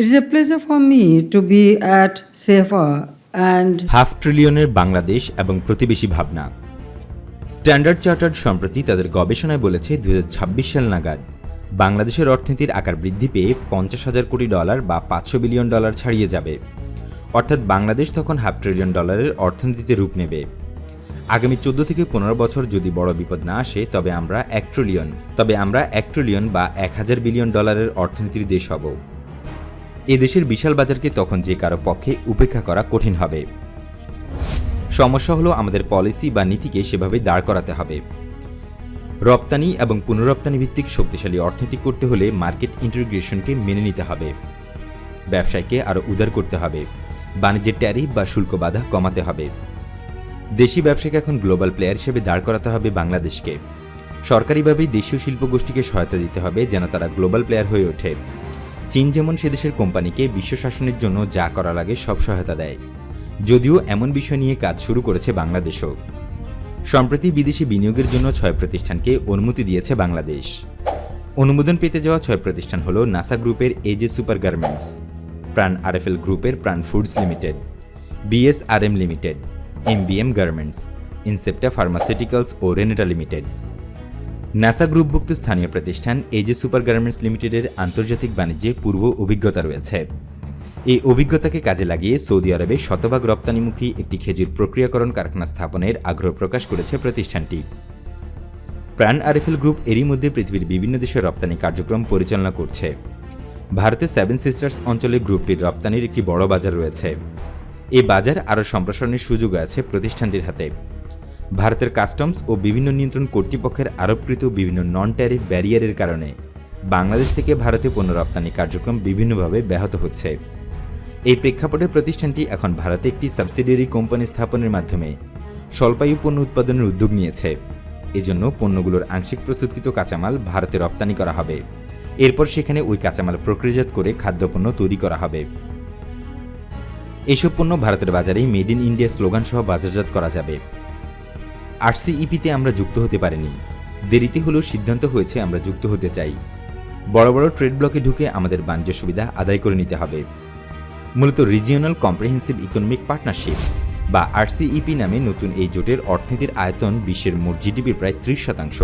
It is a pleasure for me to be at CFA and half ট্রিলিয়নের Bangladesh এবং প্রতিবেশী ভাবনা। Standard chartered সম্প্রতি তাদের গবেষণায় বলেছে দু হাজার ছাব্বিশ সাল নাগাদ বাংলাদেশের অর্থনীতির আকার বৃদ্ধি পেয়ে পঞ্চাশ হাজার কোটি ডলার বা পাঁচশো বিলিয়ন ডলার ছাড়িয়ে যাবে। অর্থাৎ বাংলাদেশ তখন হাফ ট্রিলিয়ন ডলারের অর্থনীতিতে রূপ নেবে। আগামী চোদ্দ থেকে পনেরো বছর যদি বড় বিপদ না আসে, তবে আমরা এক ট্রিলিয়ন তবে আমরা এক ট্রিলিয়ন বা এক হাজার বিলিয়ন ডলারের অর্থনীতির দেশ হব। এ দেশের বিশাল বাজারকে তখন যে কারও পক্ষে উপেক্ষা করা কঠিন হবে। সমস্যা হলো আমাদের পলিসি বা নীতিকে সেভাবে দাঁড় করাতে হবে। রপ্তানি এবং পুনরপ্তানি ভিত্তিক শক্তিশালী অর্থনীতি করতে হলে মার্কেট ইন্টিগ্রেশনকে মেনে নিতে হবে। ব্যবসায়কে আরও উদার করতে হবে। বাণিজ্যের ট্যারিফ বা শুল্ক বাধা কমাতে হবে। দেশি ব্যবসাকে এখন গ্লোবাল প্লেয়ার হিসেবে দাঁড় করাতে হবে বাংলাদেশকে। সরকারিভাবেই দেশীয় শিল্প গোষ্ঠীকে সহায়তা দিতে হবে যেন তারা গ্লোবাল প্লেয়ার হয়ে ওঠে। চীন যেমন সে দেশের কোম্পানিকে বিশ্ব শাসনের জন্য যা করা লাগে সব সহায়তা দেয়। যদিও এমন বিষয় নিয়ে কাজ শুরু করেছে বাংলাদেশও। সম্প্রতি বিদেশি বিনিয়োগের জন্য ছয় প্রতিষ্ঠানকে অনুমতি দিয়েছে বাংলাদেশ। অনুমোদন পেতে যাওয়া ছয় প্রতিষ্ঠান হল নাসা গ্রুপের এজে সুপার গার্মেন্টস, প্রাণ আরএফএল গ্রুপের Pran foods limited, BSRM limited, MBM garments, Incepta pharmaceuticals ও রেনেটা লিমিটেড। নাসা গ্রুপভুক্ত স্থানীয় প্রতিষ্ঠান এজে সুপার গার্মেন্টস লিমিটেডের আন্তর্জাতিক বাণিজ্যে পূর্ব অভিজ্ঞতা রয়েছে। এই অভিজ্ঞতাকে কাজে লাগিয়ে সৌদি আরবে শতভাগ রপ্তানিমুখী একটি খেজুর প্রক্রিয়াকরণ কারখানা স্থাপনের আগ্রহ প্রকাশ করেছে প্রতিষ্ঠানটি। প্রাণ আরএফএল গ্রুপ এরই মধ্যে পৃথিবীর বিভিন্ন দেশে রপ্তানি কার্যক্রম পরিচালনা করছে। ভারতে সেভেন সিস্টার্স অঞ্চলে গ্রুপটির রপ্তানির একটি বড় বাজার রয়েছে। এ বাজার আরও সম্প্রসারণের সুযোগ আছে প্রতিষ্ঠানটির হাতে। ভারতের কাস্টমস ও বিভিন্ন নিয়ন্ত্রণ কর্তৃপক্ষের আরোপকৃত বিভিন্ন নন ট্যারিফ ব্যারিয়ারের কারণে বাংলাদেশ থেকে ভারতে পণ্য রপ্তানি কার্যক্রম বিভিন্নভাবে ব্যাহত হচ্ছে। এই প্রেক্ষাপটে প্রতিষ্ঠানটি এখন ভারতে একটি সাবসিডিয়ারি কোম্পানি স্থাপনের মাধ্যমে স্বল্পায়ু পণ্য উৎপাদনের উদ্যোগ নিয়েছে। এজন্য পণ্যগুলোর আংশিক প্রস্তুতকৃত কাঁচামাল ভারতে রপ্তানি করা হবে। এরপর সেখানে ওই কাঁচামাল প্রক্রিয়াজাত করে খাদ্যপণ্য তৈরি করা হবে। এসব পণ্য ভারতের বাজারেই মেড ইন ইন্ডিয়া স্লোগান সহ বাজারজাত করা যাবে। আরসিইপিতে আমরা যুক্ত হতে পারিনি। দেরিতে হলেও সিদ্ধান্ত হয়েছে আমরা যুক্ত হতে চাই। বড় বড় ট্রেড ব্লকে ঢুকে আমাদের বাণিজ্য সুবিধা আদায় করে নিতে হবে। মূলত রিজিওনাল কম্প্রিহেন্সিভ ইকোনমিক পার্টনারশিপ বা আরসিইপি নামে নতুন এই জোটের অর্থনীতির আয়তন বিশ্বের মোট জিডিপির প্রায় ত্রিশ শতাংশ।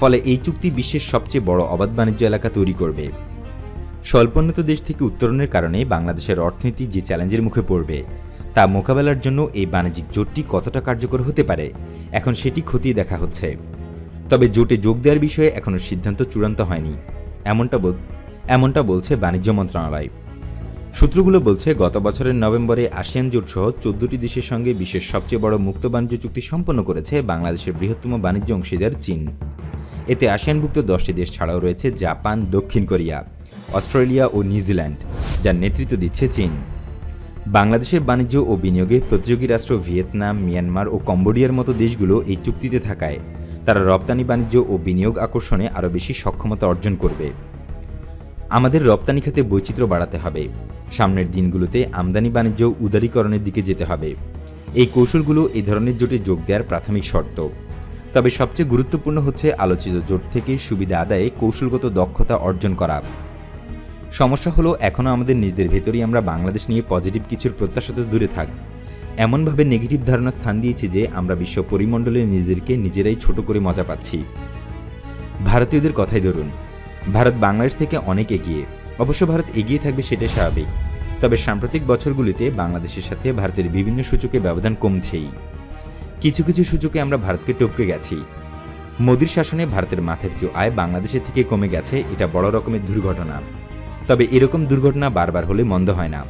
ফলে এই চুক্তি বিশ্বের সবচেয়ে বড় অবাধ বাণিজ্য এলাকা তৈরি করবে। স্বল্পোন্নত দেশ থেকে উত্তরণের কারণে বাংলাদেশের অর্থনীতি যে চ্যালেঞ্জের মুখে পড়বে, তা মোকাবেলার জন্য এই বাণিজ্যিক জোটটি কতটা কার্যকর হতে পারে? এখন সেটি খতিয়ে দেখা হচ্ছে। তবে জোটে যোগ দেওয়ার বিষয়ে এখনও সিদ্ধান্ত চূড়ান্ত হয়নি। এমনটা এমনটা বলছে বাণিজ্য মন্ত্রণালয়। সূত্রগুলো বলছে, গত বছরের নভেম্বরে আসিয়ান জোট সহ চোদ্দটি দেশের সঙ্গে বিশ্বের সবচেয়ে বড় মুক্ত বাণিজ্য চুক্তি সম্পন্ন করেছে বাংলাদেশের বৃহত্তম বাণিজ্য অংশীদার চীন। এতে আসিয়ানভুক্ত দশটি দেশ ছাড়াও রয়েছে জাপান, দক্ষিণ কোরিয়া, অস্ট্রেলিয়া ও নিউজিল্যান্ড, যার নেতৃত্ব দিচ্ছে চীন। বাংলাদেশের বাণিজ্য ও বিনিয়োগে প্রতিযোগী রাষ্ট্র ভিয়েতনাম, মিয়ানমার ও কম্বোডিয়ার মতো দেশগুলো এই চুক্তিতে থাকায় তারা রপ্তানি বাণিজ্য ও বিনিয়োগ আকর্ষণে আরও বেশি সক্ষমতা অর্জন করবে। আমাদের রপ্তানি খাতে বৈচিত্র্য বাড়াতে হবে। সামনের দিনগুলোতে আমদানি বাণিজ্য উদারীকরণের দিকে যেতে হবে। এই কৌশলগুলো এই ধরনের জোটে যোগ দেওয়ার প্রাথমিক শর্ত। তবে সবচেয়ে গুরুত্বপূর্ণ হচ্ছে আলোচিত জোট থেকে সুবিধা আদায়ে কৌশলগত দক্ষতা অর্জন করা। সমস্যা হলো এখনও আমাদের নিজেদের ভেতরেই আমরা বাংলাদেশ নিয়ে পজিটিভ কিছুর প্রত্যাশা তো দূরে থাক। এমনভাবে নেগেটিভ ধারণা স্থান দিয়েছি যে আমরা বিশ্ব পরিমণ্ডলে নিজেদেরকে নিজেরাই ছোট করে মজা পাচ্ছি। ভারতীয়দের কথাই ধরুন, ভারত বাংলাদেশ থেকে অনেক এগিয়ে, অবশ্য ভারত এগিয়ে থাকবে সেটাই স্বাভাবিক। তবে সাম্প্রতিক বছরগুলিতে বাংলাদেশের সাথে ভারতের বিভিন্ন সূচকে ব্যবধান কমছেই। কিছু কিছু সূচকে আমরা ভারতকে টপকে গেছি। মোদির শাসনে ভারতের মাথাপিছু আয় বাংলাদেশের থেকে কমে গেছে, এটা বড় রকমের দুর্ঘটনা। তবে এরকম দুর্ঘটনা বারবার হলে মন্দ হয় না।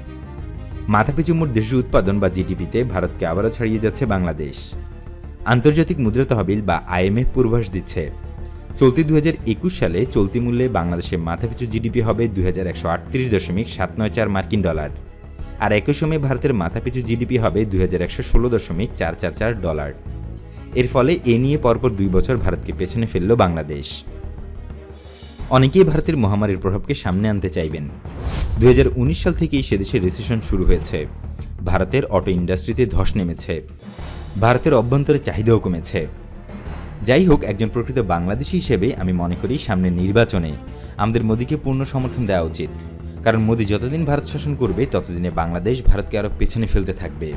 মাথাপিছু মোট দেশীয় উৎপাদন বা জিডিপিতে ভারতকে আবারও ছাড়িয়ে যাচ্ছে বাংলাদেশ। আন্তর্জাতিক মুদ্রা তহবিল বা আইএমএফ পূর্বাস দিচ্ছে। চলতি দুই হাজার একুশ সালে চলতি মূল্যে বাংলাদেশের মাথাপিছু জিডিপি হবে দুই হাজার একশো আটত্রিশ দশমিক সাত নয় চার মার্কিন ডলার। আর একই সময়ে ভারতের মাথাপিছু জিডিপি হবে দুই হাজার একশো ষোলো দশমিক চার চার চার ডলার। এর ফলে এ নিয়ে পরপর দুই বছর ভারতকে পেছনে ফেলল বাংলাদেশ। অনেকেই ভারতের মহামারীর প্রভাবকে সামনে আনতে চাইবেন। দু হাজার উনিশ সাল থেকেই সেদেশে রিসেশন শুরু হয়েছে। ভারতের অটো ইন্ডাস্ট্রিতে ধস নেমেছে। ভারতের অভ্যন্তরে চাহিদাও কমেছে। যাই হোক, একজন প্রকৃত বাংলাদেশি হিসেবে আমি মনে করি সামনের নির্বাচনে আমাদের মোদীকে পূর্ণ সমর্থন দেওয়া উচিত। কারণ মোদী যতদিন ভারত শাসন করবে, ততদিনে বাংলাদেশ ভারতকে আরও পেছনে ফেলতে থাকবে।